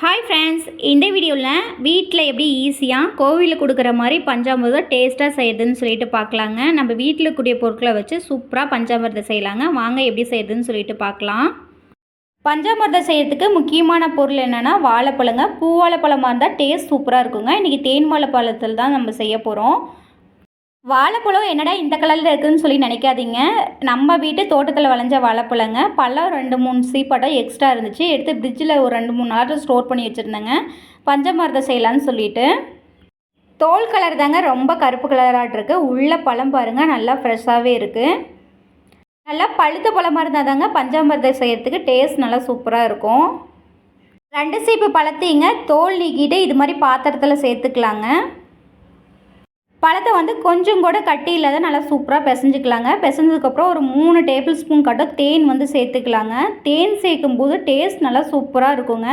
Hi friends இந்த வீடியோவில் வீட்டில் எப்படி ஈஸியாக கோவிலில் கொடுக்குற மாதிரி பஞ்சாமிர்தம் டேஸ்ட்டாக செய்யுதுன்னு சொல்லிட்டு பார்க்கலாங்க நம்ம வீட்டில் கூடிய பொருட்களை வச்சு சூப்பராக பஞ்சாமிர்தம் செய்யலாங்க. வாங்க எப்படி செய்யுதுன்னு சொல்லிட்டு பார்க்கலாம் பஞ்சாமிர்தம் செய்யறதுக்கு முக்கியமான பொருள் என்னென்னா வாழைப்பழங்க. பூ வாழைப்பழமாக இருந்தால் டேஸ்ட் சூப்பராக இருக்குங்க. இன்றைக்கி தேன் வாழைப்பழத்தில் தான் நம்ம செய்ய போகிறோம் வாழைப்பழம் என்னடா இந்த கலரில் இருக்குதுன்னு சொல்லி நினைக்காதீங்க. நம்ம வீட்டு தோட்டத்தில் விளைஞ்ச வாழைப்பழங்க. பழம் ரெண்டு மூணு சீப்பாட்டம் எக்ஸ்ட்ரா இருந்துச்சு. எடுத்து ஃப்ரிட்ஜில் ஒரு ரெண்டு மூணு நாள் ஸ்டோர் பண்ணி வச்சுருந்தேங்க. பஞ்சமரதம் செய்யலான்னு சொல்லிட்டு. தோல் கலர் தாங்க ரொம்ப கருப்பு கலராக இருக்குது உள்ள பழம் பாருங்கள் நல்லா ஃப்ரெஷ்ஷாகவே இருக்குது நல்லா பழுத்த பழமாக இருந்தால் தாங்க பஞ்சாமிரதம் செய்கிறதுக்கு டேஸ்ட் நல்லா சூப்பராக இருக்கும். ரெண்டு சீப்பு பழத்தைங்க தோல் நீக்கிட்டு இது மாதிரி பாத்திரத்தில் சேர்த்துக்கலாங்க. பழத்தை வந்து கொஞ்சம் கூட கட்டி இல்லாத நல்லா சூப்பராக பிசைஞ்சிக்கலாங்க. பிசைஞ்சதுக்கப்புறம் ஒரு மூணு டேபிள் ஸ்பூன் கட்டும் தேன் வந்து சேர்த்துக்கலாங்க. தேன் சேர்க்கும் போது டேஸ்ட் நல்லா சூப்பராக இருக்குங்க.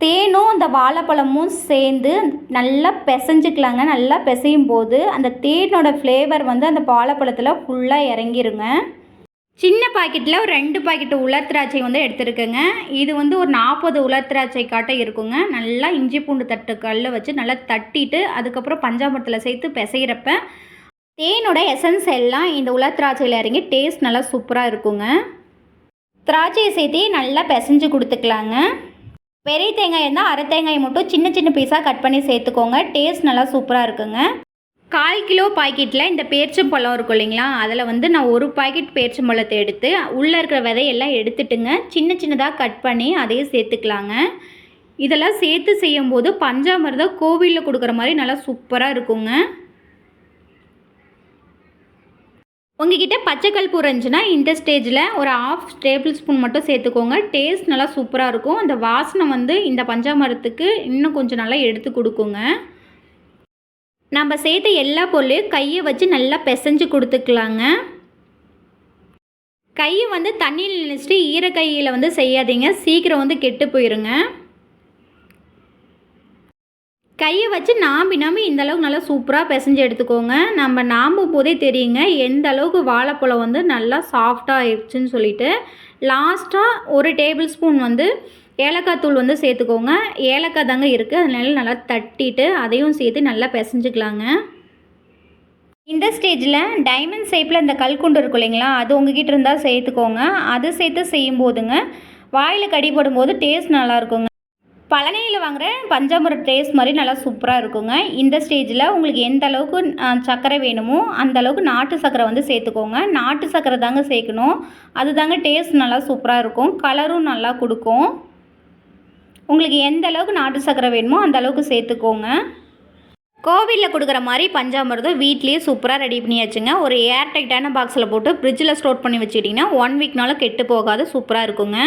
தேனும் அந்த வாழைப்பழமும் சேர்ந்து நல்லா பிசைஞ்சிக்கலாங்க. நல்லா பிசையும் போது அந்த தேனோட ஃப்ளேவர் வந்து அந்த வாழைப்பழத்தில் ஃபுல்லாக இறங்கிருங்க. சின்ன பாக்கெட்டில் ஒரு ரெண்டு பாக்கெட்டு உலர் திராட்சை வந்து எடுத்துருக்கேங்க. இது வந்து ஒரு நாற்பது உலர் திராட்சை காட்ட இருக்குங்க. நல்லா இஞ்சி பூண்டு தட்டு கல்ல வச்சு நல்லா தட்டிட்டு அதுக்கப்புறம் பஞ்சாமிரத்தில் சேர்த்து பிசைகிறப்ப தேனோட எசன்ஸ் எல்லாம் இந்த உலர் திராட்சையில் இறங்கி டேஸ்ட் நல்லா சூப்பராக இருக்குங்க. திராட்சையை சேர்த்து நல்லா பிசைஞ்சு கொடுத்துக்கலாங்க. பெரிய தேங்காய் இருந்தால் அரை தேங்காய் மட்டும் சின்ன சின்ன பீஸாக கட் பண்ணி சேர்த்துக்கோங்க. டேஸ்ட் நல்லா சூப்பராக இருக்குங்க. கால் கிலோ பாக்கெட்டில் இந்த பேரிச்சம்பழம் இருக்கும் இல்லைங்களா? அதில் வந்து நான் ஒரு பாக்கெட் பேரிச்சம்பழத்தை எடுத்து உள்ளே இருக்கிற விதையெல்லாம் எடுத்துட்டுங்க. சின்ன சின்னதாக கட் பண்ணி அதையும் சேர்த்துக்கலாங்க. இதெல்லாம் சேர்த்து செய்யும்போது பஞ்சாமிரதம் கோவிலில் கொடுக்குற மாதிரி நல்லா சூப்பராக இருக்குங்க. உங்ககிட்ட பச்சை பூ இருந்துச்சுன்னா இந்த ஸ்டேஜில் ஒரு ஆஃப் டேபிள் ஸ்பூன் மட்டும் சேர்த்துக்கோங்க. டேஸ்ட் நல்லா சூப்பராக இருக்கும். அந்த வாசனை வந்து இந்த பஞ்சாமரத்துக்கு இன்னும் கொஞ்சம் நல்லா எடுத்து கொடுக்குங்க. நம்ம சேர்த்த எல்லா பொருளையும் கையை வச்சு நல்லா பிசைஞ்சு கொடுத்துக்கலாங்க. கையை வந்து தண்ணியில் நினச்சிட்டு ஈர கையில் வந்து செய்யாதீங்க. சீக்கிரம் வந்து கெட்டு போயிருங்க. கையை வச்சு நாம்பி நாம்பி இந்த அளவுக்கு நல்லா சூப்பராக பிசைஞ்சு எடுத்துக்கோங்க. நம்ம நாம்பும் போதே தெரியுங்க எந்த அளவுக்கு வாழைப்பழம் வந்து நல்லா சாஃப்டாக ஆயிடுச்சுன்னு சொல்லிட்டு. லாஸ்ட்டாக ஒரு டேபிள் ஸ்பூன் வந்து ஏலக்காய் தூள் வந்து சேர்த்துக்கோங்க. ஏலக்காய் தாங்க இருக்குது அதனால நல்லா தட்டிட்டு அதையும் சேர்த்து நல்லா பிசைஞ்சுக்கலாங்க. இந்த ஸ்டேஜில் டைமண்ட் ஷேப்பில் இந்த கல்குண்டு இருக்கும் இல்லைங்களா? அது உங்ககிட்ட இருந்தால் சேர்த்துக்கோங்க. அது சேர்த்து செய்யும் போதுங்க வாயில் கடி போடும்போது டேஸ்ட் நல்லாயிருக்குங்க பழனியில் வாங்குகிற பஞ்சாமரம் டேஸ்ட் மாதிரி நல்லா சூப்பராக இருக்குங்க. இந்த ஸ்டேஜில் உங்களுக்கு எந்த அளவுக்கு சர்க்கரை வேணுமோ அந்த அளவுக்கு நாட்டு சர்க்கரை வந்து சேர்த்துக்கோங்க. நாட்டு சர்க்கரை தாங்க சேர்க்கணும். அது தாங்க டேஸ்ட் நல்லா சூப்பராக இருக்கும். கலரும் நல்லா கொடுக்கும். உங்களுக்கு எந்த அளவுக்கு நாட்டு சக்கரை வேணுமோ அந்த அளவுக்கு சேர்த்துக்கோங்க. கோவிலில் கொடுக்குற மாதிரி பஞ்சாமிரதம் வீட்லேயே சூப்பராக ரெடி பண்ணியாச்சுங்க. ஒரு ஏர்டைட்டான பாக்ஸில் போட்டு ஃப்ரிட்ஜில் ஸ்டோர் பண்ணி வச்சுக்கிட்டிங்கன்னா ஒன் வீக்னாலும் கெட்டு போகாது சூப்பராக இருக்குங்க.